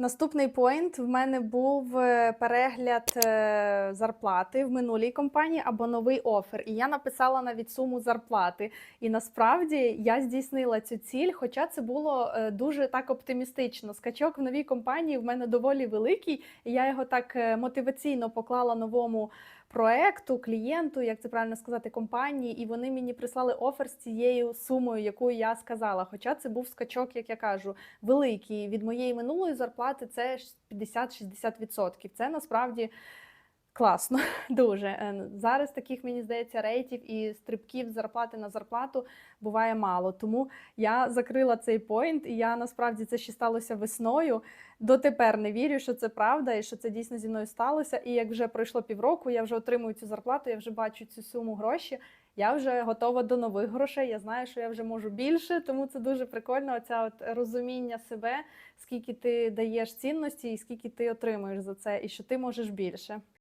Наступний поінт в мене був е, перегляд е, зарплати в минулій компанії або новий офер. І я написала навіть суму зарплати. І насправді я здійснила цю ціль, хоча це було е, дуже так оптимістично. Скачок в новій компанії в мене доволі великий, і я його так мотиваційно поклала новому проекту, клієнту, як це правильно сказати, компанії, і вони мені прислали офер з цією сумою, яку я сказала. Хоча це був скачок, як я кажу, великий від моєї минулої зарплати це ж 50-60%. Це насправді класно, дуже. Е, Зараз таких, мені здається, рейтів і стрибків зарплати на зарплату буває мало. Тому я закрила цей поінт, і я насправді це ще сталося весною. Дотепер не вірю, що це правда і що це дійсно зі мною сталося. І як вже пройшло півроку, я вже отримую цю зарплату, я вже бачу цю суму гроші. Я вже готова до нових грошей. Я знаю, що я вже можу більше, тому це дуже прикольно. Оця от розуміння себе, скільки ти даєш цінності і скільки ти отримуєш за це, і що ти можеш більше.